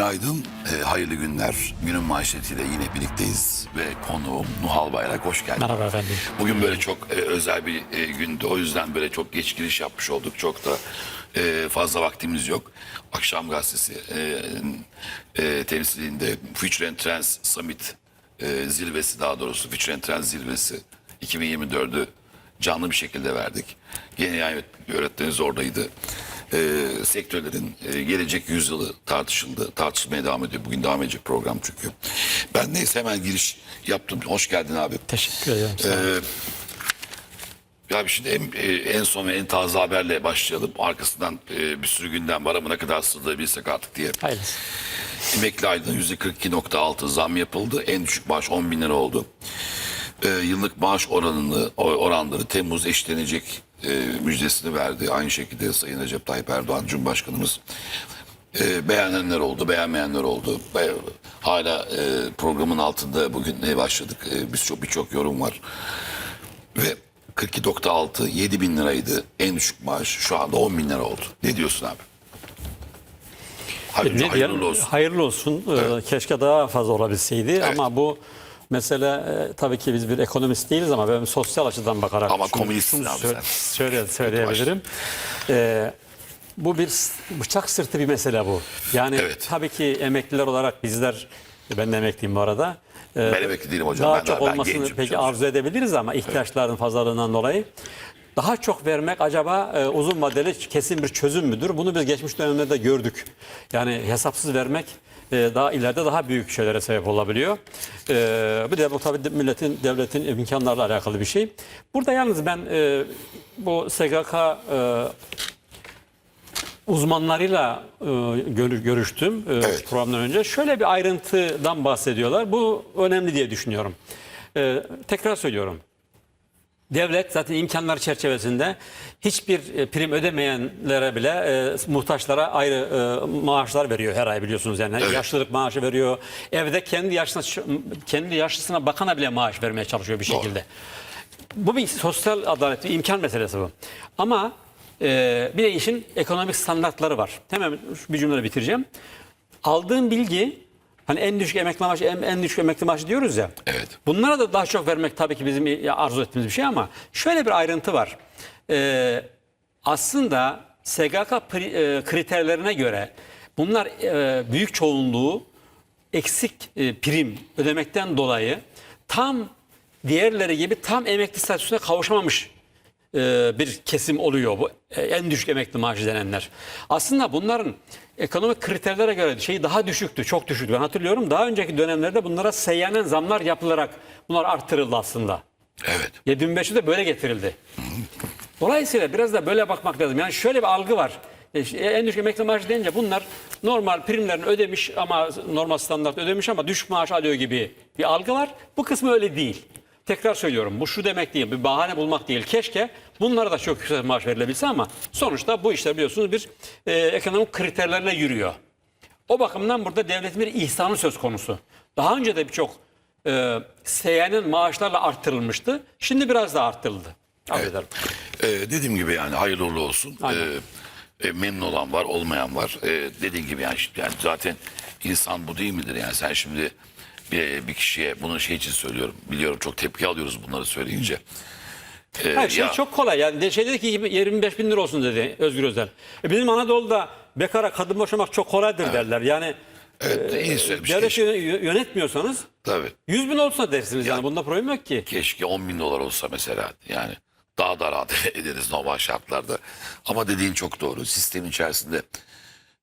Günaydın, e, hayırlı günler. Günün manşetiyle yine birlikteyiz ve konuğum Nuhal Bayrak. Hoş geldin. Merhaba efendim. Bugün böyle çok e, özel bir e, gündü. O yüzden böyle çok geç giriş yapmış olduk. Çok da e, fazla vaktimiz yok. Akşam gazetesi e, e, temsilinde Future and Trends Summit e, zirvesi daha doğrusu Future and Trends zirvesi 2024'ü canlı bir şekilde verdik. Yeni yayın öğretmenimiz oradaydı. E, sektörlerin e, gelecek yüzyılı tartışıldı. Tartışmaya devam ediyor. Bugün devam edecek program çünkü. Ben neyse hemen giriş yaptım. Hoş geldin abi. Teşekkür ederim. Ee, ya şimdi en, e, en son ve en taze haberle başlayalım. Arkasından e, bir sürü gündem var ama ne kadar sığdırabilsek artık diye. Hayırlısı. Emekli aylığına %42.6 zam yapıldı. En düşük maaş 10 bin lira oldu. Ee, yıllık maaş oranını, oranları Temmuz eşlenecek e, müjdesini verdi. Aynı şekilde Sayın Recep Tayyip Erdoğan Cumhurbaşkanımız. E, beğenenler oldu, beğenmeyenler oldu. Be- hala e, programın altında bugün ne başladık? E, biz çok birçok yorum var. Ve 42.6 7 bin liraydı en düşük maaş. Şu anda 10 bin lira oldu. Ne diyorsun abi? Hayırlı, Ne hayırlı olsun. Hayırlı olsun. Ee, Keşke daha fazla olabilseydi ama bu mesele e, tabii ki biz bir ekonomist değiliz ama ben sosyal açıdan bakarak Ama komünistsin abi sen. Söyle, söyleyebilirim. Ee, bu bir bıçak sırtı bir mesele bu. Yani Evet. tabii ki emekliler olarak bizler ben de emekliyim bu arada. Ee, Ben emekli değilim hocam. Daha Ben çok daha- ben olmasını gencim, peki arzu edebiliriz ama ihtiyaçların fazlalığından dolayı daha çok vermek acaba e, uzun vadeli kesin bir çözüm müdür? Bunu biz geçmiş dönemlerde gördük. Yani hesapsız vermek e, daha ileride daha büyük şeylere sebep olabiliyor. E, bir de bu tabii milletin, devletin imkanlarla alakalı bir şey. Burada yalnız ben e, bu SGK e, uzmanlarıyla e, görü- görüştüm e, Evet. programdan önce. Şöyle bir ayrıntıdan bahsediyorlar. Bu önemli diye düşünüyorum. E, tekrar söylüyorum. Devlet zaten imkanlar çerçevesinde hiçbir e, prim ödemeyenlere bile e, muhtaçlara ayrı e, maaşlar veriyor her ay biliyorsunuz yani Evet. yaşlılık maaşı veriyor. Evde kendi yaşına kendi yaşlısına bakana bile maaş vermeye çalışıyor bir Doğru. şekilde. Bu bir sosyal adalet, bir imkan meselesi bu. Ama e, bir de işin ekonomik standartları var. Hemen bir cümle bitireceğim. Aldığım bilgi, hani en düşük emekli maaşı, en, en düşük emekli maaşı diyoruz ya. Evet. Bunlara da daha çok vermek tabii ki bizim arzu ettiğimiz bir şey ama şöyle bir ayrıntı var. E, aslında SGK e, kriterlerine göre bunlar e, büyük çoğunluğu eksik e, prim ödemekten dolayı tam diğerleri gibi tam emekli statüsüne kavuşamamış e, bir kesim oluyor bu e, en düşük emekli maaşı denenler. Aslında bunların ekonomik kriterlere göre şeyi daha düşüktü, çok düşüktü. Ben hatırlıyorum daha önceki dönemlerde bunlara seyyanen zamlar yapılarak bunlar arttırıldı aslında. Evet. 75'i de böyle getirildi. Dolayısıyla biraz da böyle bakmak lazım. Yani şöyle bir algı var. E, işte En düşük emekli maaşı deyince bunlar normal primlerini ödemiş ama normal standart ödemiş ama düşük maaş alıyor gibi bir algı var. Bu kısmı öyle değil. Tekrar söylüyorum bu şu demek değil, bir bahane bulmak değil. Keşke bunlara da çok yüksek maaş verilebilse ama sonuçta bu işler biliyorsunuz bir e, ekonomik kriterlerle yürüyor. O bakımdan burada devletin bir ihsanı söz konusu. Daha önce de birçok e, seyyanen maaşlarla arttırılmıştı. Şimdi biraz daha arttırıldı. Affederim. Ee, dediğim gibi yani hayırlı uğurlu olsun. Aynen. Ee, e, memnun olan var, olmayan var. Ee, dediğin gibi yani, yani zaten insan bu değil midir? Yani sen şimdi bir, bir kişiye bunu şey için söylüyorum. Biliyorum çok tepki alıyoruz bunları söyleyince. Ee, Her şey ya- çok kolay. Yani şey dedi ki 25 bin lira olsun dedi Özgür Özel. E bizim Anadolu'da bekara kadın boşamak çok kolaydır derler. Yani Evet, iyi söylemiş. devlet Keşke, yö- yönetmiyorsanız tabii. 100 bin olsa dersiniz yani bunda problem yok ki. Keşke 10 bin dolar olsa mesela. Yani daha da rahat ederiz normal şartlarda. Ama dediğin çok doğru. Sistemin içerisinde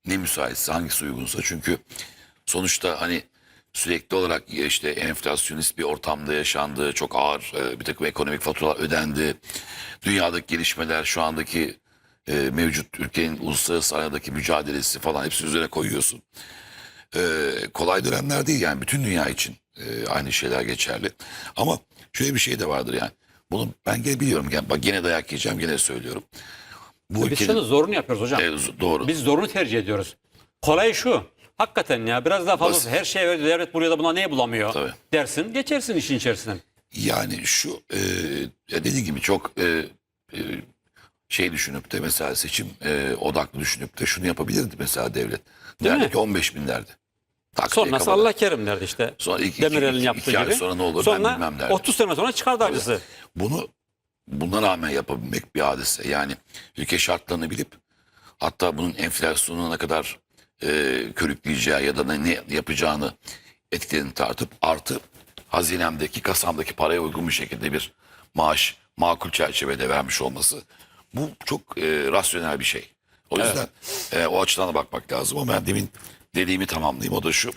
ne müsaitse hangisi uygunsa. Çünkü sonuçta hani sürekli olarak işte enflasyonist bir ortamda yaşandı. Çok ağır e, bir takım ekonomik faturalar ödendi. Dünyadaki gelişmeler şu andaki e, mevcut ülkenin uluslararası arenadaki mücadelesi falan hepsi üzerine koyuyorsun. E, kolay dönemler değil yani bütün dünya için aynı şeyler geçerli. Ama şöyle bir şey de vardır yani. Bunu ben gene biliyorum. Yani bak gene dayak yiyeceğim gene söylüyorum. Bu Biz ülkenin şunu zorunu yapıyoruz hocam. e, doğru. Biz zorunu tercih ediyoruz. Kolay şu. Hakikaten ya biraz daha fazlası Basit. her şeye verdi. Devlet buraya da buna neyi bulamıyor Tabii. dersin. Geçersin işin içerisinden. Yani şu e, ya dediğim gibi çok e, e, şey düşünüp de mesela seçim e, odaklı düşünüp de şunu yapabilirdi mesela devlet. Değil Derdi mi? ki 15 bin derdi. Tak diye Sonrası. Allah kerim derdi işte. Sonra iki- Demirel'in iki- yaptığı iki ay gibi. sonra ne olur ben Sonra bilmem derdi. 30 sene sonra çıkardı acısı. Bunu buna rağmen yapabilmek bir hadise. Yani ülke şartlarını bilip hatta bunun enflasyonu ne kadar e, körükleyeceği ya da ne, yapacağını etkilerini tartıp artı hazinemdeki kasamdaki paraya uygun bir şekilde bir maaş makul çerçevede vermiş olması bu çok e, rasyonel bir şey. O yüzden e, o açıdan da bakmak lazım ama ben demin dediğimi tamamlayayım o da şu.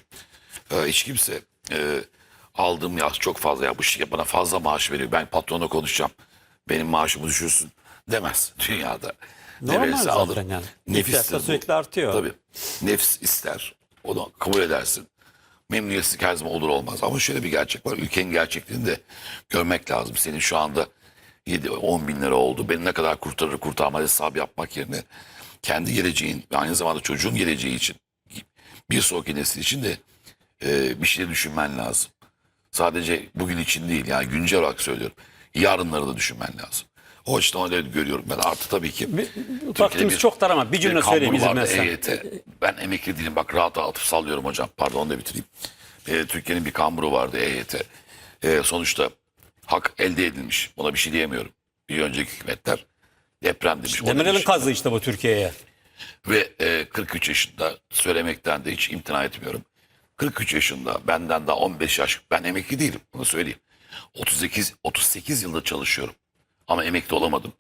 E, hiç kimse e, aldığım yaz çok fazla ya bu şirket bana fazla maaş veriyor ben patronla konuşacağım benim maaşımı düşürsün demez dünyada. Normal verirse zaten alır. yani. Nefistir İhtiyaçlar bu. sürekli artıyor. Tabii. Nefs ister. Onu kabul edersin. Memnuniyetsizlik her zaman olur olmaz. Ama şöyle bir gerçek var. Ülkenin gerçekliğini de görmek lazım. Senin şu anda 7-10 bin lira oldu. Beni ne kadar kurtarır kurtarmaz hesabı yapmak yerine kendi geleceğin ve aynı zamanda çocuğun geleceği için bir sonraki nesil için de e, bir şey düşünmen lazım. Sadece bugün için değil yani güncel olarak söylüyorum. Yarınları da düşünmen lazım. Öyle görüyorum ben. Artı tabii ki. Vaktimiz bir- çok dar ama bir cümle kambur söyleyeyim izin verirsen. EYT. Ben emekli değilim. Bak rahat atıp sallıyorum hocam. Pardon onu da bitireyim. E, Türkiye'nin bir kamburu vardı EYT. E, sonuçta hak elde edilmiş. Ona bir şey diyemiyorum. Bir önceki hükümetler deprem demiş. Demirel'in kazı işte bu Türkiye'ye. Ve e, 43 yaşında söylemekten de hiç imtina etmiyorum. 43 yaşında benden daha 15 yaş ben emekli değilim bunu söyleyeyim. 38 38 yılda çalışıyorum ama emekli olamadım.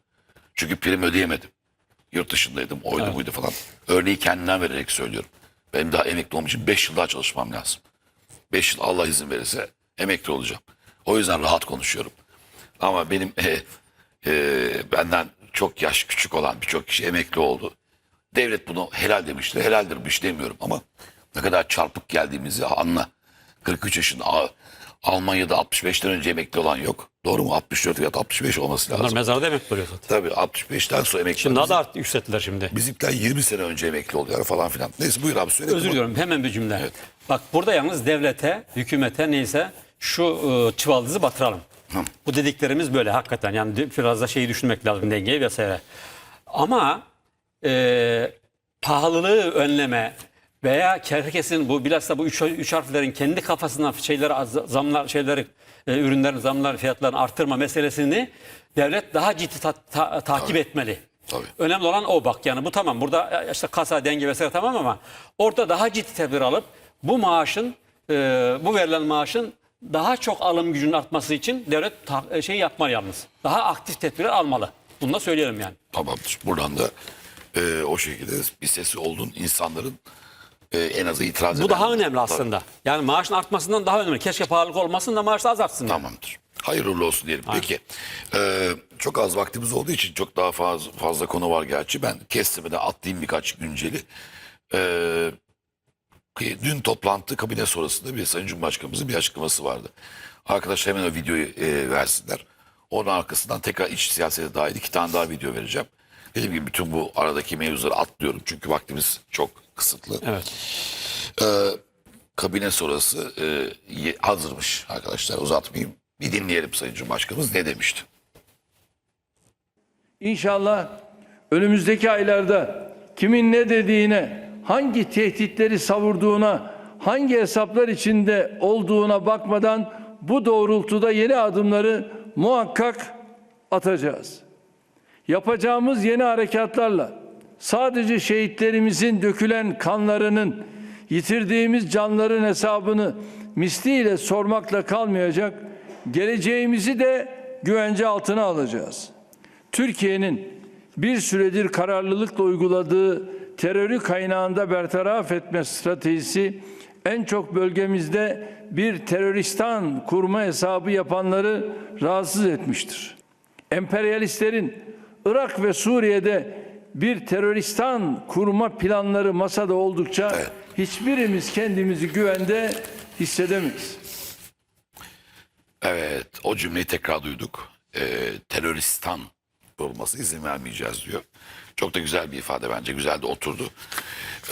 Çünkü prim ödeyemedim. Yurt dışındaydım oydu buydu falan. Örneği kendimden vererek söylüyorum. Benim daha emekli olmam için 5 yıl daha çalışmam lazım. 5 yıl Allah izin verirse emekli olacağım. O yüzden rahat konuşuyorum. Ama benim e, e, benden çok yaş küçük olan birçok kişi emekli oldu. Devlet bunu helal demiştir. Helaldir bir şey demiyorum ama ne kadar çarpık geldiğimizi anla. 43 yaşında Almanya'da 65'ten önce emekli olan yok. Doğru mu? 64 ya da 65 olması lazım. Onlar mezarda emekli oluyor zaten. Tabii 65'ten sonra emekli. Şimdi daha da art, yükselttiler şimdi. Bizimkiler 20 sene önce emekli oluyorlar falan filan. Neyse buyur abi söyle. Özür diliyorum hemen bir cümle. Bak burada yalnız devlete, hükümete neyse şu e, çuvaldızı batıralım. Bu dediklerimiz böyle hakikaten yani biraz da şeyi düşünmek lazım dengeyi vesaire. Ama e, pahalılığı önleme veya herkesin bu bilhassa bu üç, üç harflerin kendi kafasına şeyleri zamlar şeyleri e, ürünlerin zamlar fiyatlarını arttırma meselesini devlet daha ciddi ta- ta- takip etmeli. Tabii. Önemli olan o bak yani bu tamam burada e, işte kasa denge vesaire tamam ama orada daha ciddi tedbir alıp bu maaşın e, bu verilen maaşın daha çok alım gücünün artması için devlet ta- e, şey yapmalı yalnız. Daha aktif tedbirler almalı. Bunu da söyleyelim yani. Tamamdır. Buradan da e, o şekilde bir sesi olduğun insanların e, en azı itiraz Bu eden- daha önemli Tabii. aslında. Yani maaşın artmasından daha önemli. Keşke pahalılık olmasın da maaş da azaltsın. Tamamdır. Hayırlı olsun diyelim. Peki. e, çok az vaktimiz olduğu için çok daha fazla, fazla konu var gerçi. Ben kestirmeden atlayayım birkaç günceli. E, dün toplantı kabine sonrasında bir Sayın Cumhurbaşkanımızın bir açıklaması vardı. Arkadaşlar hemen o videoyu e, versinler. Onun arkasından tekrar iç siyasete dair iki tane daha video vereceğim. Dediğim gibi bütün bu aradaki mevzuları atlıyorum. Çünkü vaktimiz çok kısıtlı. Evet. kabine sonrası e, hazırmış arkadaşlar uzatmayayım. Bir dinleyelim Sayın Cumhurbaşkanımız ne demişti. İnşallah önümüzdeki aylarda kimin ne dediğine, hangi tehditleri savurduğuna, hangi hesaplar içinde olduğuna bakmadan bu doğrultuda yeni adımları muhakkak atacağız. Yapacağımız yeni harekatlarla sadece şehitlerimizin dökülen kanlarının, yitirdiğimiz canların hesabını misliyle sormakla kalmayacak, geleceğimizi de güvence altına alacağız. Türkiye'nin bir süredir kararlılıkla uyguladığı terörü kaynağında bertaraf etme stratejisi en çok bölgemizde bir teröristan kurma hesabı yapanları rahatsız etmiştir. Emperyalistlerin Irak ve Suriye'de bir teröristan kurma planları masada oldukça hiçbirimiz kendimizi güvende hissedemeyiz. Evet o cümleyi tekrar duyduk. E, teröristan olması izin vermeyeceğiz diyor. Çok da güzel bir ifade bence. Güzel de oturdu.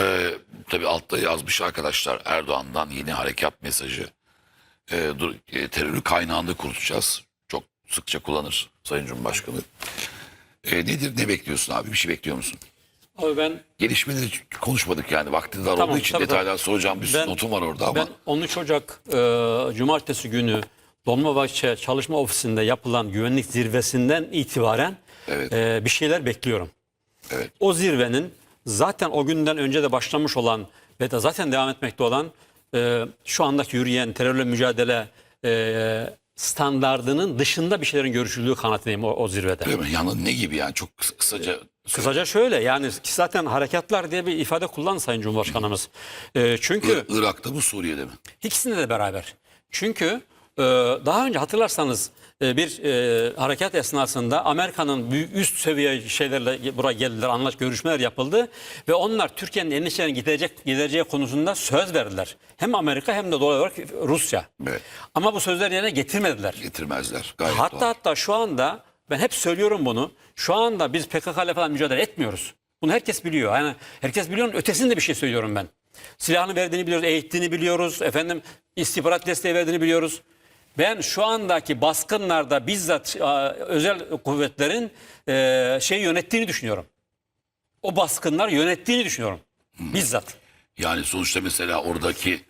E, tabii altta yazmış arkadaşlar Erdoğan'dan yeni harekat mesajı. E, dur, e, terörü kaynağında kurutacağız. Çok sıkça kullanır Sayın Cumhurbaşkanı. E, nedir ne bekliyorsun abi bir şey bekliyor musun? Abi ben Gelişmeleri konuşmadık yani vakti dar Tamam, olduğu için tabii, detaylar soracağım bir sürü notum var orada ama. Ben 13 Ocak e, Cumartesi günü Dolmabahçe Çalışma Ofisi'nde yapılan güvenlik zirvesinden itibaren Evet. e, bir şeyler bekliyorum. Evet. O zirvenin zaten o günden önce de başlamış olan ve de zaten devam etmekte olan e, şu andaki yürüyen terörle mücadele e, standardının dışında bir şeylerin görüşüldüğü kanaatindeyim o, o zirvede. Mi? Yani ne gibi yani çok kıs- kısaca Kısaca şöyle yani zaten harekatlar diye bir ifade kullandı Sayın Cumhurbaşkanımız. E, çünkü Ir- Irak'ta mı Suriye'de mi? İkisinde de beraber. Çünkü e, daha önce hatırlarsanız bir e, harekat esnasında Amerika'nın büyük üst seviye şeylerle buraya geldiler, anlaş görüşmeler yapıldı ve onlar Türkiye'nin endişelerini giderecek gidereceği konusunda söz verdiler. Hem Amerika hem de doğal olarak Rusya. Evet. Ama bu sözler yerine getirmediler. Getirmezler. Gayet Hatta doğal. hatta şu anda ben hep söylüyorum bunu. Şu anda biz PKK ile falan mücadele etmiyoruz. Bunu herkes biliyor. Yani herkes biliyor. Ötesinde bir şey söylüyorum ben. Silahını verdiğini biliyoruz, eğittiğini biliyoruz. Efendim istihbarat desteği verdiğini biliyoruz. Ben şu andaki baskınlarda bizzat e, özel kuvvetlerin e, şey yönettiğini düşünüyorum. O baskınlar yönettiğini düşünüyorum. Bizzat. Yani sonuçta mesela oradaki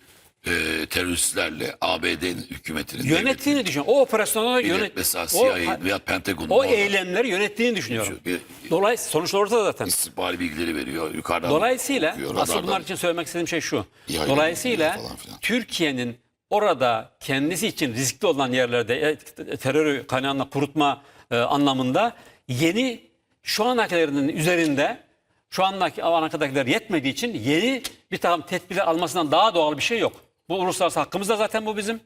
e, teröristlerle ABD'nin hükümetinin Yönettiğini düşünüyorum. O operasyonları yönet. mesela o- CIA veya Pentagon'un O eylemleri yönettiğini düşünüyorum. bir Dolayısıyla sonuçlar ortada zaten. istihbari bilgileri veriyor. Yukarıdan Dolayısıyla asıl bunlar için söylemek istediğim şey şu. Dolayısıyla. Türkiye'nin orada kendisi için riskli olan yerlerde e, terörü kaynağına kurutma e, anlamında yeni şu anakilerin üzerinde şu andaki anakadakiler yetmediği için yeni bir takım tedbirler almasından daha doğal bir şey yok. Bu uluslararası hakkımız da zaten bu bizim.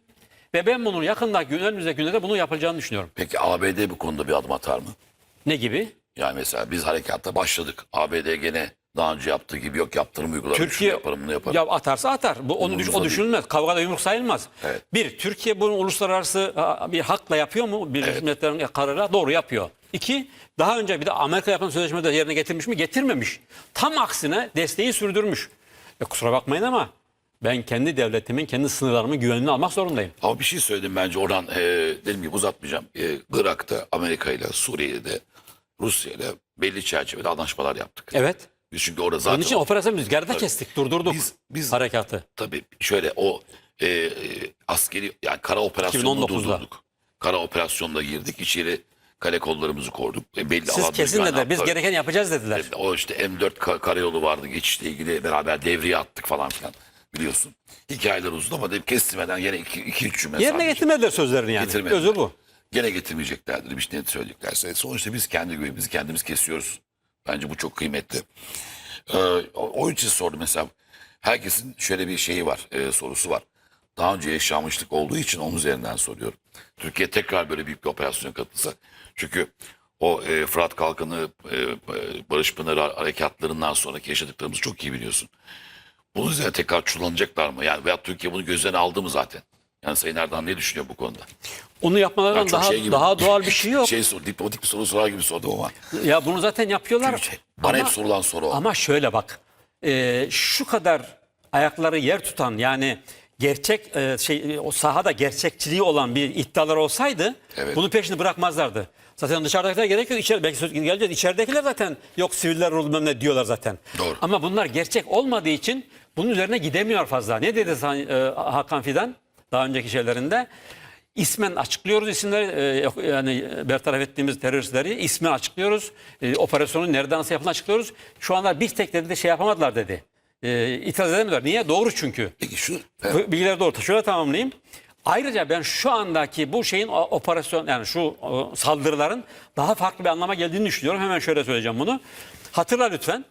Ve ben bunun yakındaki önümüzdeki günlerde bunu yapılacağını düşünüyorum. Peki ABD bu konuda bir adım atar mı? Ne gibi? Yani mesela biz harekatta başladık. ABD gene daha önce yaptığı gibi yok yaptırım uygularım. şunu Türkiye yaparım bunu yaparım. ya atarsa atar. Bu onu düş, o düşünülmez. Kavgada yumruk sayılmaz. Evet. Bir, Türkiye bunu uluslararası bir hakla yapıyor mu? Birleşmiş Milletler'in kararıyla doğru yapıyor. İki, daha önce bir de Amerika yapan sözleşmeyi de yerine getirmiş mi? Getirmemiş. Tam aksine desteği sürdürmüş. E, kusura bakmayın ama ben kendi devletimin, kendi sınırlarımın güvenliğini almak zorundayım. Ama bir şey söyledim bence oradan e, dediğim gibi uzatmayacağım. E, Irak'ta Amerika ile Suriye'de Rusya ile belli çerçevede anlaşmalar yaptık. Evet. Biz çünkü orada zaten Onun için operasyon rüzgarda kestik, durdurduk Biz- biz- harekatı. tabii şöyle o e, e, askeri yani kara operasyonunu 2019'da. durdurduk. Kara operasyonda girdik içeri kale kollarımızı korduk. E, belli Siz kesin dediler. Biz gereken yapacağız dediler. O işte M4 ka- karayolu vardı geçişle ilgili beraber devriye attık falan filan biliyorsun. Hikayeler uzun ama dedim kestirmeden yine 2-3 cümle Yerine sadece. getirmediler sözlerini yani. Getirmediler. Özür bu. Gene getirmeyeceklerdir bir şey ne söyleyeceklerse. Sonuçta biz kendi güvenimizi kendimiz kesiyoruz. Bence bu çok kıymetli. Ee, o için sordum mesela. Herkesin şöyle bir şeyi var, e, sorusu var. Daha önce yaşanmışlık olduğu için onun üzerinden soruyorum. Türkiye tekrar böyle büyük bir operasyona katılsa. Çünkü o e, Fırat Kalkanı, e, e, Barış Pınarı harekatlarından sonraki yaşadıklarımızı çok iyi biliyorsun. Bunun üzerine tekrar çullanacaklar mı? Yani veya Türkiye bunu gözlerine aldı mı zaten? Yani Sayın Erdoğan ne düşünüyor bu konuda? Onu yapmalarından daha şey gibi- daha doğal bir şey yok. Şey sor, diplomatik bir soru sorar gibi sordum ama. Ya bunu zaten yapıyorlar. Şey, bana hep sorulan soru o. Ama şöyle bak. e, şu kadar ayakları yer tutan yani gerçek e, şey o sahada gerçekçiliği olan bir iddialar olsaydı Evet. bunu peşini bırakmazlardı. Zaten dışarıdakiler gerek yok. İçeri, belki söz geleceğiz. İçeridekiler zaten yok siviller bilmem ne diyorlar zaten. Doğru. Ama bunlar gerçek olmadığı için bunun üzerine gidemiyor fazla. Ne dedi e, Hakan Fidan daha önceki şeylerinde? İsmen açıklıyoruz isimleri e, yani bertaraf ettiğimiz teröristleri ismen açıklıyoruz. E, operasyonun nereden nasıl yapıldığını açıklıyoruz. Şu anda bir tek dedi de şey yapamadılar dedi. E, itiraz edemiyorlar. Niye? Doğru çünkü. Peki şu Bilgiler doğru. Şöyle tamamlayayım. Ayrıca ben şu andaki bu şeyin operasyon yani şu saldırıların daha farklı bir anlama geldiğini düşünüyorum. Hemen şöyle söyleyeceğim bunu. Hatırla lütfen.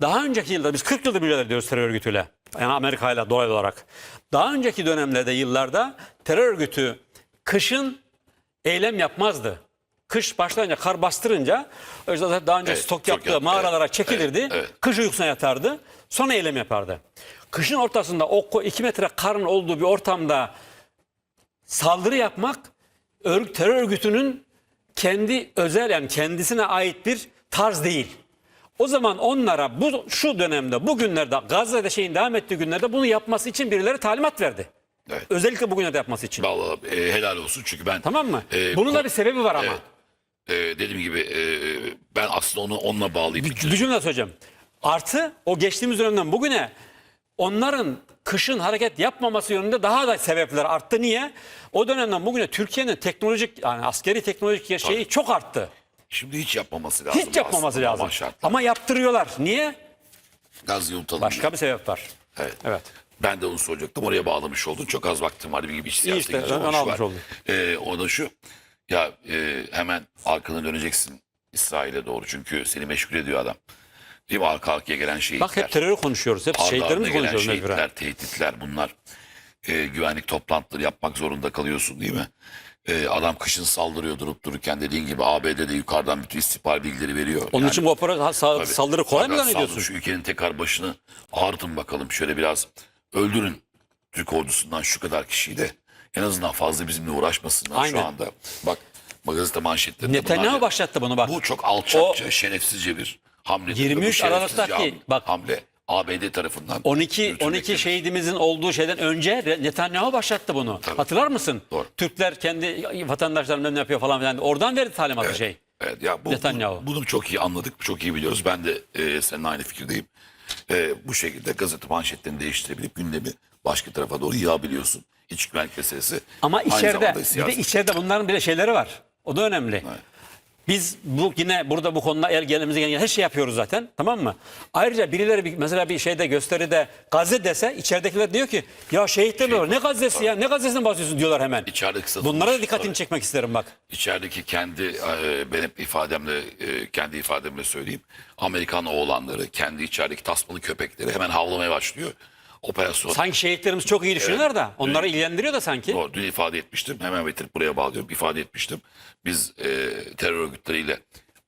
Daha önceki yılda biz 40 yıldır mücadele ediyoruz terör örgütüyle. Yani Amerika ile doğal olarak. Daha önceki dönemlerde yıllarda terör örgütü kışın eylem yapmazdı. Kış başlayınca kar bastırınca daha önce Evet, stok yaptığı yaptı, mağaralara evet, çekilirdi. evet, evet. Kış uykusuna yatardı. Sonra eylem yapardı. Kışın ortasında o 2 metre karın olduğu bir ortamda saldırı yapmak örgüt, terör örgütünün kendi özel yani kendisine ait bir tarz değil. O zaman onlara bu şu dönemde bugünlerde Gazze'de şeyin devam ettiği günlerde bunu yapması için birileri talimat verdi. Evet. Özellikle bugünlerde yapması için. Vallahi e, helal olsun çünkü ben Tamam mı? e, Bunun da bir sebebi var ama. Evet. e, dediğim gibi e, ben aslında onu onunla bağlayıp Bir bir cümle söyleyeceğim. Artı o geçtiğimiz dönemden bugüne onların kışın hareket yapmaması yönünde daha da sebepler arttı. Niye? O dönemden bugüne Türkiye'nin teknolojik yani askeri teknolojik şeyi çok arttı. Şimdi hiç yapmaması lazım. Hiç yapmaması aslında lazım. normal şartlar. Ama yaptırıyorlar. Niye? Gaz yutalım. Başka bir sebep var. Evet. Evet. Ben de onu soracaktım. Oraya bağlamış oldun. Çok az vaktim var. Bir gibi iç siyasete işte, ama şu almış oldum. Ee, o da şu. Ya e, hemen arkanı döneceksin İsrail'e doğru. Çünkü seni meşgul ediyor adam. Değil mi? Arka arkaya gelen şeyler. Bak hep terörü konuşuyoruz. Hep gelen konuşuyoruz mecburen. şehitler, tehditler bunlar. Ee, güvenlik toplantıları yapmak zorunda kalıyorsun değil mi? Ee, adam kışın saldırıyor durup dururken dediğin gibi ABD'de yukarıdan bütün istihbar bilgileri veriyor. Onun Yani- için bu opera, sa- Tabii. saldırı kolay mı zannediyorsun? Şu ülkenin tekrar başını ağrıtın bakalım. Şöyle biraz öldürün Türk ordusundan şu kadar kişiyi de en azından fazla bizimle uğraşmasınlar Aynen. şu anda. Bak gazete manşetlerinde Netanyahu başlattı bunu bak. Bu çok alçakça, şerefsizce bir hamle. 23 Bu Aralık'taki- bak- hamle ABD tarafından 12 yürütülmektedir. 12 şehidimizin olduğu şeyden önce Netanyahu başlattı bunu. Hatırlar mısın? Doğru. Türkler kendi vatandaşlarına ne yapıyor falan filan. Oradan verdi talimatı şey. Evet ya bu, Netanyahu. bu- bunu çok iyi anladık, çok iyi biliyoruz. Ben de e, seninle aynı fikirdeyim. E, bu şekilde gazete manşetlerini değiştirebilip gündemi başka tarafa doğru yağabiliyorsun. İç güvenlik meselesi. Ama içeride bir de içeride bunların bir de şeyleri var. O da önemli. Biz bu yine burada bu konuda el gelimize gelen her şey yapıyoruz zaten tamam mı? Ayrıca birileri bir, mesela bir şeyde gösteride Gazze dese içeridekiler diyor ki ya şehitler Şey, var ne Gazze'si ya ne Gazze'sinden bahsediyorsun diyorlar hemen. İçerideki satılmış, Bunlara da dikkatini tabii. çekmek isterim bak. İçerideki kendi e, benim ifademle e, kendi ifademle söyleyeyim. Amerikan oğlanları kendi içerideki tasmalı köpekleri hemen havlamaya başlıyor. Operasyon Sanki şehitlerimiz çok iyi düşünüyorlar da onları ilgilendiriyor da sanki. Doğru, dün ifade etmiştim. Hemen getirip buraya bağlıyorum. İfade etmiştim. Biz e, terör örgütleriyle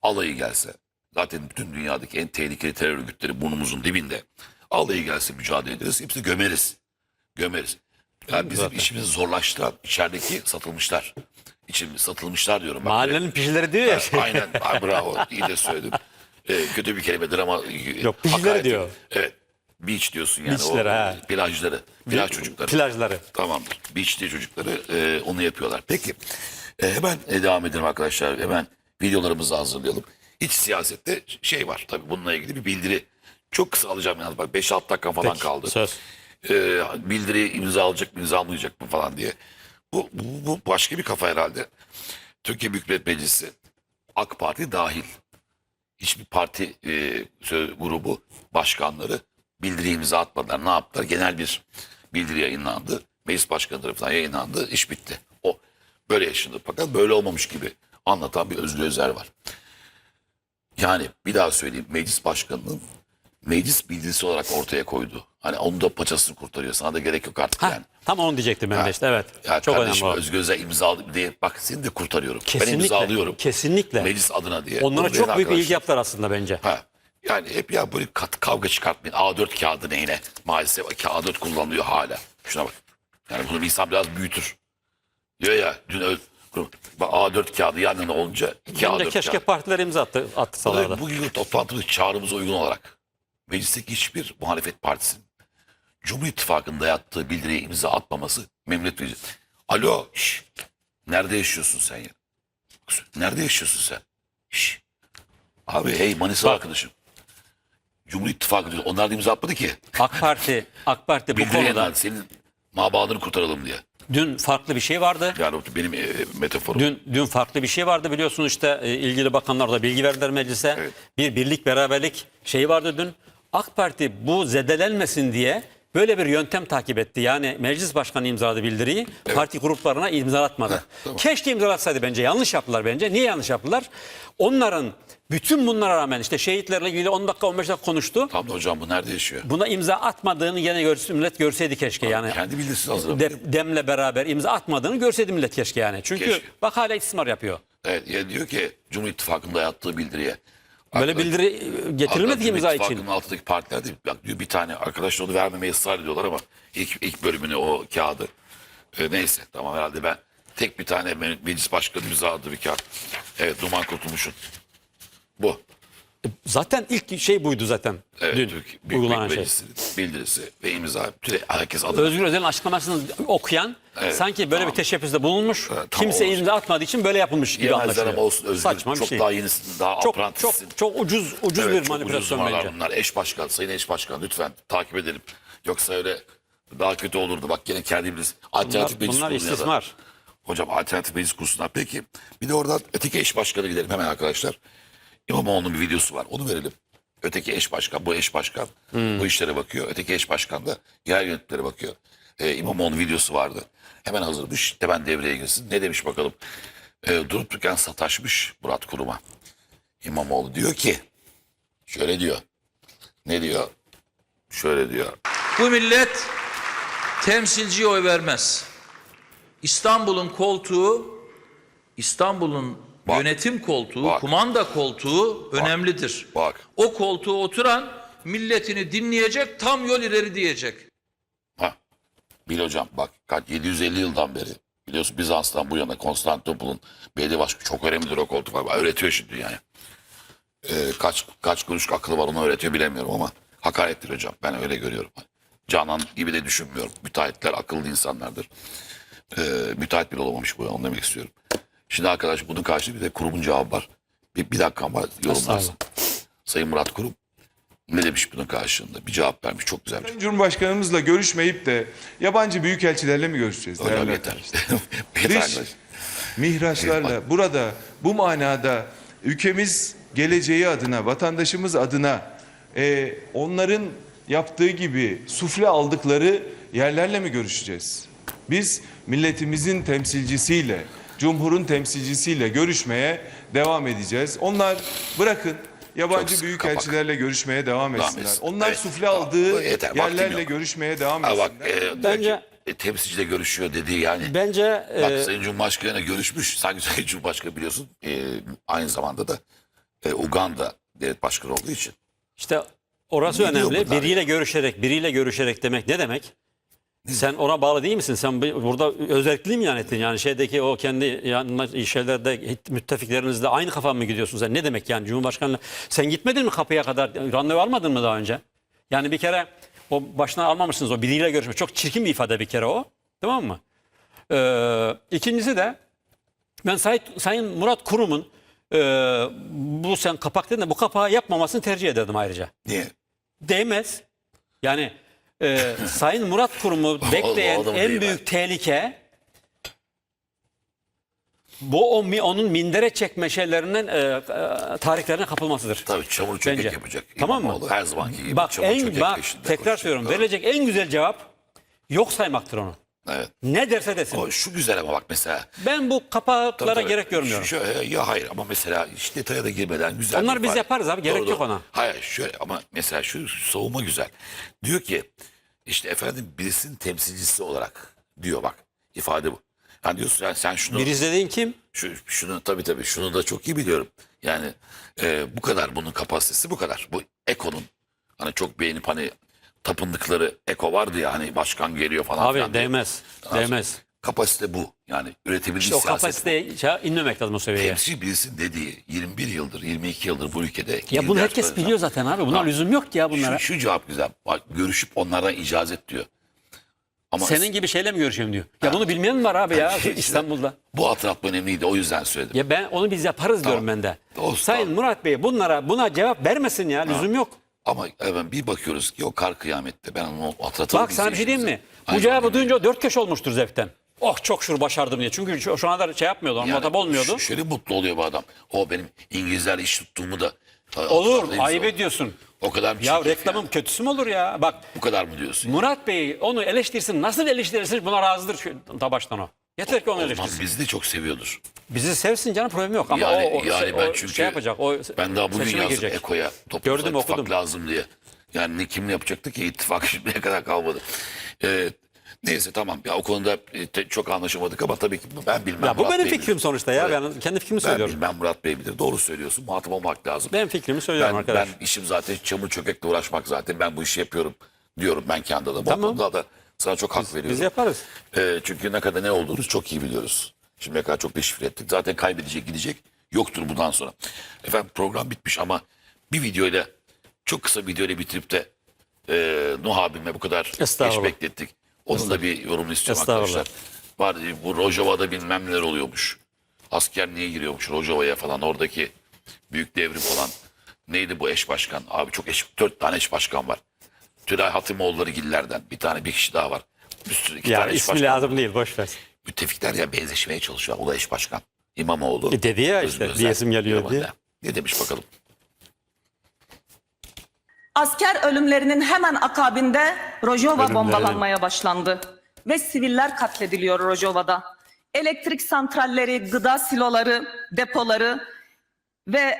alayı gelse zaten bütün dünyadaki en tehlikeli terör örgütleri burnumuzun dibinde. Alayı gelse mücadele ederiz. Hepsini gömeriz. Gömeriz. Yani bizim işimizi zorlaştıran içerideki satılmışlar. İçim satılmışlar diyorum. Bak, Mahallenin pişileri diyor ya. Ha, Aynen. Ay, bravo. İyi de söyledim. Ee, kötü bir kelimedir ama Yok, pişleri hakaret- diyor. Evet. Beach diyorsun yani. Beachleri, o, ha. Plajları. Plaj çocukları. Plajları. Tamamdır. Beach'te çocukları e, onu yapıyorlar. Peki e, hemen e, devam edelim arkadaşlar. Hemen videolarımızı hazırlayalım. İç siyasette şey var tabii bununla ilgili bir bildiri. Çok kısa alacağım yalnız bak 5-6 dakika falan Peki, kaldı. söz. E, bildiri imzalayacak mı imzalamayacak mı falan diye. Bu, bu, bu başka bir kafa herhalde. Türkiye Büyük Millet Meclisi AK Parti dahil hiçbir parti e, grubu başkanları bildiri imza atmadılar. Ne yaptılar? Genel bir bildiri yayınlandı. Meclis Başkanı tarafından yayınlandı. İş bitti. O böyle yaşandı. Fakat böyle olmamış gibi anlatan bir Özgür Özer var. Yani bir daha söyleyeyim. Meclis Başkanı'nın meclis bildirisi olarak ortaya koydu. Hani onu da paçasını kurtarıyor. Sana da gerek yok artık Ha, yani. tam onu diyecektim ben de işte evet. Ya Çok kardeşim önemli. Özgür Özel imzaladı diye bak seni de kurtarıyorum. Ben Kesinlikle. imzalıyorum. Kesinlikle. Meclis adına diye. Onlara Bunu çok büyük bir ilgi yaptılar aslında bence. Ha. Yani hep ya böyle kat, kavga çıkartmayın. A4 kağıdı neyine? Maalesef A4 kullanılıyor hala. Şuna bak. Yani bunu bir insan biraz büyütür. Diyor ya dün bak A4 kağıdı yan yana olunca iki Bence A4 keşke kağıdı. partiler imza attı, atsalardı. Dolayısıyla Bugün toplantımız çağrımıza uygun olarak meclisteki hiçbir muhalefet partisinin Cumhur İttifakı'nın dayattığı bildiriye imza atmaması memnuniyet verici. Alo, şş, nerede yaşıyorsun sen ya? Nerede yaşıyorsun sen? Şş. Abi hey Manisa arkadaşım. Cumhur İttifakı diyor. Onlar da imza atmadı ki. AK Parti, AK Parti bu Bildiriye konuda lan senin mabadını kurtaralım diye. dün farklı bir şey vardı. Yani benim e, metaforum. Dün dün farklı bir şey vardı biliyorsunuz işte e, ilgili bakanlar da bilgi verdiler meclise. Evet. Bir birlik beraberlik şeyi vardı dün. AK Parti bu zedelenmesin diye böyle bir yöntem takip etti. Yani meclis başkanı imzaladı bildiriyi. Parti gruplarına imzalatmadı. tamam. Keşke imzalatsaydı bence. Yanlış yaptılar bence. Niye yanlış yaptılar? Onların bütün bunlara rağmen işte şehitlerle ilgili 10 dakika 15 dakika konuştu. Tamam da hocam bu nerede yaşıyor? Buna imza atmadığını gene görsün, millet görseydi keşke yani. Kendi bildirisi hazırlamış. De- demle beraber imza atmadığını görseydi millet keşke yani. Çünkü Keşke. bak hala istismar yapıyor. Evet, ya diyor ki Cumhur İttifakı'nın dayattığı bildiriye. Böyle Arkadaş- bildiri e, getirilmedi ki imza için. İttifakı'nın altındaki partiler de bak diyor bir tane arkadaş onu vermemeye ısrar ediyorlar ama ilk, ilk bölümünü o kağıdı. E, neyse tamam herhalde ben tek bir tane me- meclis başkanı imzaladığı bir kağıt. Evet Duman Kurtulmuş'un. Bu. Zaten ilk şey buydu zaten. Evet, Dün Türk Büyük uygulanan şey. Meclisi'nin bildirisi ve imza. Tüle- Herkes adına. Özgür Özel'in açıklamasını okuyan Evet, sanki böyle tamam. bir teşebbüste bulunmuş. Evet, tamam, kimse olsun. imza atmadığı için böyle yapılmış gibi Yemezler anlaşılıyor. ama olsun Özgür. Saçma bir çok şey. daha yenisin, daha çok, çok, çok ucuz ucuz Evet, bir çok ucuz manipülasyon numaralar bence. bunlar. Eş başkan, sayın eş başkan lütfen takip edelim. Yoksa öyle daha kötü olurdu. Bak gene kendimiz alternatif Bunlar, meclis bunlar da- istismar. Hocam alternatif meclis kursunlar. Peki bir de oradan öteki eş başkanı gidelim hemen arkadaşlar. İmamoğlu'nun bir videosu var. Onu verelim. Öteki eş başkan, bu eş başkan Hmm. bu işlere bakıyor. Öteki eş başkan da yer yönetimlere bakıyor. Ee, İmamoğlu'nun videosu vardı. Hemen hazırmış. Hemen devreye girsin. Ne demiş bakalım. Ee, durup dururken sataşmış Murat Kurum'a. İmamoğlu diyor ki şöyle diyor. Ne diyor? Şöyle diyor. Bu millet temsilciye oy vermez. İstanbul'un koltuğu, İstanbul'un Bak. yönetim koltuğu, Bak. kumanda koltuğu önemlidir. Bak. O koltuğa oturan milletini dinleyecek, tam yol ileri diyecek. Ha. Bil hocam bak kaç 750 yıldan beri biliyorsun Bizans'tan bu yana Konstantinopol'un belediye başkanı çok önemlidir o koltuk var. Öğretiyor şimdi yani. Ee, kaç kaç kuruş akıllı var onu öğretiyor bilemiyorum ama hakarettir hocam. Ben öyle görüyorum. Canan gibi de düşünmüyorum. Müteahhitler akıllı insanlardır. Ee, müteahhit bile olamamış bu onu demek istiyorum. Şimdi arkadaş bunun karşı bir de kurumun cevabı var. Bir, bir dakika var yorumlarsın. Sayın Murat Kurum ne demiş bunun karşılığında? Bir cevap vermiş çok güzel. bir Cumhurbaşkanımızla görüşmeyip de yabancı büyükelçilerle mi görüşeceğiz? Hocam değerli yeter. yeter arkadaş. mihraçlarla burada bu manada ülkemiz geleceği adına, vatandaşımız adına e, onların yaptığı gibi sufle aldıkları yerlerle mi görüşeceğiz? Biz milletimizin temsilcisiyle, Cumhur'un temsilcisiyle görüşmeye devam edeceğiz. Onlar bırakın yabancı büyükelçilerle görüşmeye devam etsinler. etsin. Onlar Evet, sufle tamam. aldığı Yeter, vaktim yerlerle görüşmeye devam Ha bak etsinler. e, Bence- e, temsilciyle görüşüyor dediği yani. Bence Bak e, Sayın Cumhurbaşkanı'yla görüşmüş. Sanki Sayın Cumhurbaşkanı biliyorsun e, aynı zamanda da e, Uganda devlet başkanı olduğu için. işte orası Ne önemli. Biriyle görüşerek, biriyle görüşerek demek ne demek? Sen ona bağlı değil misin? Sen bu- burada özellikle mi yani ettin? Yani şeydeki o kendi yanına şeylerde müttefiklerinizle aynı kafa mı gidiyorsun sen? Ne demek yani Cumhurbaşkanı? Sen gitmedin mi kapıya kadar? Randevu almadın mı daha önce? Yani bir kere o başına almamışsınız o biriyle görüşme. Çok çirkin bir ifade bir kere o. Tamam mı? Ee, ikincisi de ben Sayın, Sayın Murat Kurum'un e, bu sen kapak dedin de bu kapağı yapmamasını tercih ederdim ayrıca. Niye? Değmez. Yani e, Sayın Murat Kurum'u bekleyen adam en büyük tehlike bu onun mindere çekme şeylerinden e, e, tarihlerine kapılmasıdır. Tabii çamur çökek Bence. yapacak. Tamam mı? Her zamanki gibi Bak çamur en çökek bak tekrar söylüyorum. Verilecek en güzel cevap yok saymaktır onu. Evet. Ne derse desin. O, şu güzel ama bak mesela. Ben bu kapaklara Tabii, tabii. gerek görmüyorum. Şu- Şöyle, ya hayır ama mesela hiç detaya da girmeden güzel. Onlar biz yaparız abi, gerek yok ona. Hayır şöyle ama mesela şu savunma güzel. Diyor ki işte efendim birisinin temsilcisi olarak diyor bak ifade bu. Yani diyorsun yani sen şunu Biriz dediğin kim? şu, şunu tabii tabii şunu da çok iyi biliyorum. Yani e, bu kadar bunun kapasitesi bu kadar. Bu Eko'nun hani çok beğenip hani tapındıkları Eko vardı ya hani başkan geliyor falan. Abi filan diye. değmez. Ondan sonra Değmez. Kapasite bu. Yani üretebildiği İşte o siyaset bu. kapasiteye şey- inmemek lazım o seviyeye. Temsil birisinin dediği 21 yıldır 22 yıldır bu ülkede. Ya bunu lider herkes söylenen- biliyor zaten abi. Buna Ha. lüzum yok ki ya bunlara. Şu, şu cevap güzel. Bak, görüşüp onlardan icazet diyor. Ama Senin gibi şeyle mi görüşeyim diyor. Ya bunu bilmeyen mi var abi ya işte- İstanbul'da? bu hatırlatma önemliydi o yüzden söyledim. Ya ben onu biz yaparız diyorum ben de. Olsun, Sayın tamam. Murat Bey bunlara buna cevap vermesin ya. Lüzum yok. Ama evet, bir bakıyoruz ki o kar kıyamette ben onu hatırlatalım. Bak sana bir şey diyeyim mi? Bu cevabı duyunca o dört köşe olmuştur zevkten. Oh çok şur başardım diye. Çünkü şu, şu anda şey yapmıyordu. Yani muhatap olmuyordu. ş- Şöyle mutlu oluyor bu adam. O benim İngilizlerle iş tuttuğumu da. e, Olur. Ayıp ediyorsun. O kadar mı Ya çirkef reklamın yani? kötüsü mü olur ya? Bak Bu kadar mı diyorsun? Murat Bey onu eleştirsin. Nasıl eleştirirsin buna razıdır şu tabaştan o. Yeter ki onu O eleştirsin. bizi de çok seviyordur. Bizi sevsin canım problem yok. Ama Yani, o, o, yani şey, ben o çünkü şey yapacak. O ben daha bugün seçime yazdım girecek. Eko'ya toplumsal Gördüm, ittifak okudum. lazım diye. Yani ne kimle yapacaktı ki ittifak şimdiye kadar kalmadı. Ee, neyse tamam ya o konuda e, te- çok anlaşamadık ama tabii ki ben bilmem. Ya bu Murat benim Bey fikrim bilir. sonuçta ya. Evet. Ben kendi fikrimi Ben söylüyorum. bilmem Murat Bey bilir. Doğru söylüyorsun. Muhatap olmak lazım. Ben fikrimi söylüyorum ben, arkadaş. ben işim zaten çamur çökekle uğraşmak zaten. Ben bu işi yapıyorum diyorum ben kendi adıma. Tamam. Bu konuda da sana çok hak veriyorum. Biz yaparız. Ee, çünkü ne kadar ne olduğunu çok iyi biliyoruz. Şimdiye kadar çok deşifre ettik. Zaten kaybedecek gidecek yoktur bundan sonra. Efendim program bitmiş ama bir videoyla çok kısa videoyla bitirip de e, Nuh abime bu kadar geç beklettik. Onun da bir yorumunu istiyorum arkadaşlar. Var e, bu Rojava'da bilmem neler oluyormuş. Asker niye giriyormuş Rojava'ya falan oradaki büyük devrim olan. Neydi bu eş başkan? Abi çok eş, dört tane eş başkan var. Tülay Hatimoğulları Giller'den bir tane bir kişi daha var. Bir sürü iki Ya tane ismi lazım değil boş ver. Müttefikler ya benzeşmeye çalışıyor. O da eş başkan. İmamoğlu. E dedi ya işte, Özel, diyesim geliyor diye. Ne demiş bakalım. Asker ölümlerinin hemen akabinde Rojava Ölümlerin. bombalanmaya başlandı. Ve siviller katlediliyor Rojava'da. Elektrik santralleri, gıda siloları, depoları ve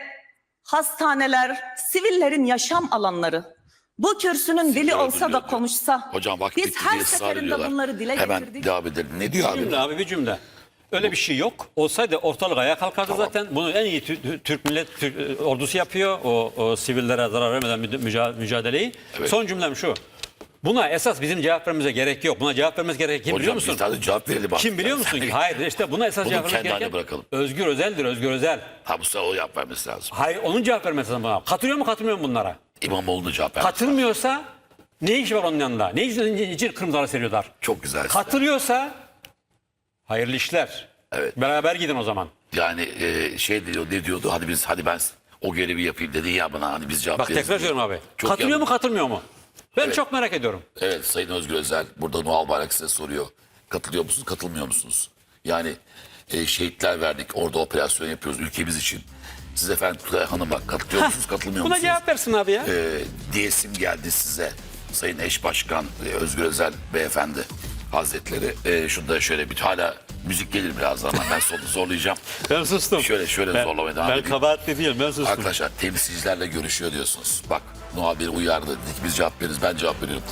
hastaneler, sivillerin yaşam alanları. Bu kürsünün dili olsa da konuşsa, Hocam vakit biz bitti her diye ısrar seferinde ediyorlar. bunları dile Hemen getirdik. devam edelim. Ne diyor abi? Cümle abi bir cümle. Öyle bir şey yok. Olsaydı ortalık ayağa kalkardı zaten. Bunu en iyi Tü- Tü- Türk millet Türk e, ordusu yapıyor. O, o sivillere zarar vermeden müca- müca- mücadeleyi. Evet. Son cümlem şu. Buna esas bizim cevap vermemize gerek yok. Buna cevap vermemiz gerek kim biliyor Hocam musun? biz daha da cevap verelim. Kim biliyor musun? ki? Hayır işte buna esas Bunu cevap vermemiz kendi haline gereken bırakalım. Özgür Özel'dir. Özgür Özel. Ha bu sefer o cevap vermesi lazım. Hayır onun cevap vermesi lazım buna. Katılıyor mu katılmıyor mu bunlara? İmamoğlu'na cevap lazım. Katılmıyorsa ne işi var onun yanında? Ne için, için kırmızı seriyorlar? Çok güzel. Katılıyorsa hayırlı işler. Evet. Beraber gidin o zaman. Yani e, şey diyor ne diyordu hadi biz hadi ben o görevi yapayım dedi ya bana hani biz cevap Bak veririz tekrar diye. söylüyorum abi. Çok Katılıyor yanlış. mu katılmıyor mu? Ben Evet. çok merak ediyorum. Evet Sayın Özgür Özel burada Noel Bayrak size soruyor. Katılıyor musunuz katılmıyor musunuz? Yani e, şehitler verdik orada operasyon yapıyoruz ülkemiz için. Siz efendim Tülay Hanım'a katılıyor musunuz katılmıyor Buna musunuz? cevap versin abi ya. e, diyesim geldi size. Sayın Eş Başkan e, Özgür Özel Beyefendi Hazretleri. E, şurada şöyle bir hala müzik gelir birazdan ama ben sonu zorlayacağım. Ben sustum. Şöyle şöyle zorlamaya devam Ben edeyim. kabahatli değilim ben sustum. Arkadaşlar temsilcilerle görüşüyor diyorsunuz. Bak Noah Bey uyardı. Dedi ki biz cevap veririz ben cevap veriyorum.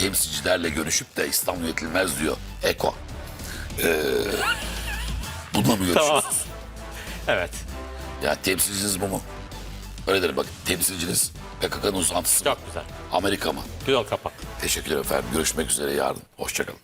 Temsilcilerle görüşüp de İstanbul yönetilmez diyor. Eko. Ee, bununla mı görüşüyorsunuz? Evet. Ya temsilciniz bu mu? Öyle derim bak temsilciniz PKK'nın uzantısı mı? Çok güzel. Amerika mı? Güzel kapak. Teşekkür ederim efendim. Görüşmek üzere yarın. Hoşçakalın.